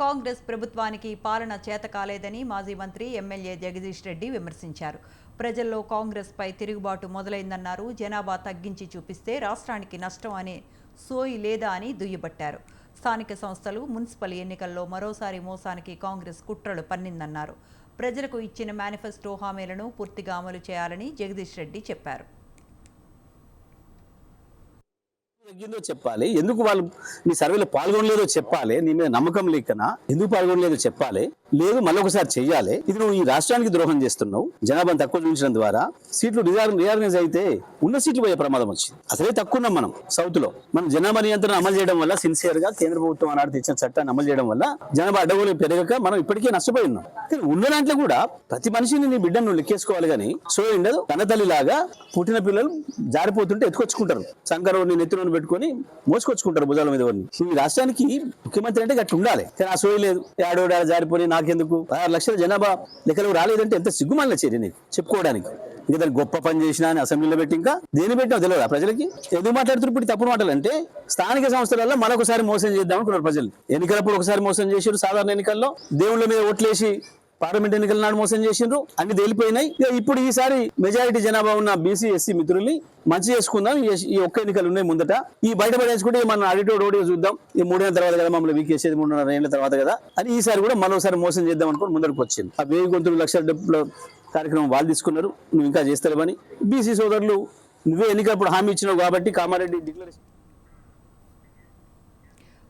కాంగ్రెస్ ప్రభుత్వానికి పాలన చేత కాలేదని మాజీ మంత్రి ఎమ్మెల్యే జగదీష్ రెడ్డి విమర్శించారు. ప్రజల్లో కాంగ్రెస్పై తిరుగుబాటు మొదలైందన్నారు. జనాభా తగ్గించి చూపిస్తే రాష్ట్రానికి నష్టం అనే సోయి లేదా అని దుయ్యబట్టారు. స్థానిక సంస్థలు మున్సిపల్ ఎన్నికల్లో మరోసారి మోసానికి కాంగ్రెస్ కుట్రలు పన్నిందన్నారు. ప్రజలకు ఇచ్చిన మేనిఫెస్టో హామీలను పూర్తిగా అమలు చేయాలని జగదీష్ రెడ్డి చెప్పారు. తగ్గిందో చెప్పాలి. ఎందుకు వాళ్ళు నీ సర్వేలో పాల్గొనలేదో చెప్పాలి. నీ మీద నమ్మకం లేకనా? ఎందుకు పాల్గొనలేదో చెప్పాలి. లేదు మళ్ళొకసారి చెయ్యాలి. ఇది నువ్వు ఈ రాష్ట్రానికి ద్రోహం చేస్తున్నావు. జనాభాను తక్కువ చూపించడం ద్వారా సీట్లు రిజార్ రియార్గనైజ్ అయితే ఉన్న సీట్లు పోయే ప్రమాదం వచ్చింది. అసలే తక్కువన్నాం మనం సౌత్లో మనం జనాభా నియంత్రణ అమలు చేయడం వల్ల సిన్సియర్గా కేంద్ర ప్రభుత్వం ఆనాడు తెచ్చిన చట్టాన్ని అమలు చేయడం వల్ల జనాభా అడ్డగోలు పెరగక మనం ఇప్పటికే నష్టపోయి ఉన్నాం. కానీ ఉన్న దాంట్లో కూడా ప్రతి మనిషిని నీ బిడ్డను నువ్వు లెక్కేసుకోవాలి కానీ సో ఉండదు. తన తల్లి లాగా పుట్టిన పిల్లలు జారిపోతుంటే ఎత్తుకొచ్చుకుంటారు. శంకరుని నెత్తిలోని పెట్టుకొని మోసుకొచ్చుకుంటారు భుజాల మీద ఈ రాష్ట్రానికి ముఖ్యమంత్రి అంటే గట్టు ఉండాలి. కానీ ఆ సోయి లేదు. ఏడోడా జారిపోయి నాకెందుకు? ఆరు లక్షల జనాభా లెక్కలకు రాలేదంటే ఎంత సిగ్గుమాలిన చర్య నీకు? చెప్పుకోవడానికి. ఇంకా దాన్ని గొప్ప పని చేసినా అని అసెంబ్లీలో పెట్టి ఇంకా దేని పెట్టినా తెలియదు ప్రజలకి? ఎందుకు మాట్లాడుతున్నారు ఇప్పుడు తప్పుడు మాటలు అంటే స్థానిక సంస్థలలో మరొకసారి మోసం చేద్దాం అనుకున్నారు ప్రజలు. ఎన్నికలప్పుడు ఒకసారి మోసం చేశారు సాధారణ ఎన్నికల్లో. దేవుళ్ళ మీద ఓట్లేసి పార్లమెంట్ ఎన్నికల నాడు మోసం చేసిండ్రు అన్ని తేలిపోయినాయి. ఇక ఇప్పుడు ఈసారి మెజారిటీ జనాభా ఉన్న బీసీ ఎస్సీ మిత్రుల్ని మంచి చేసుకుందాం. ఈ- ఒక్క ఎన్నికలు ఉన్నాయి ముందట. ఈ బయటపడేసుకుంటే మనం అడిటో రోడ్డు చూద్దాం. ఈ మూడేళ్ళ తర్వాత కదా మమ్మల్ని వీకేసేది మూడున్నర ఏళ్ళ తర్వాత కదా అని ఈసారి కూడా మరోసారి మోసం చేద్దాం అనుకుని ముందరకు వచ్చింది. ఆ వెయ్యి గొంతులు లక్షల డబ్బుల కార్యక్రమం వాళ్ళు తీసుకున్నారు. నువ్వు ఇంకా చేస్తారని బీసీ సోదరులు నువ్వే ఎన్నికలప్పుడు హామీ ఇచ్చినావు కాబట్టి కామారెడ్డి డిక్లరేషన్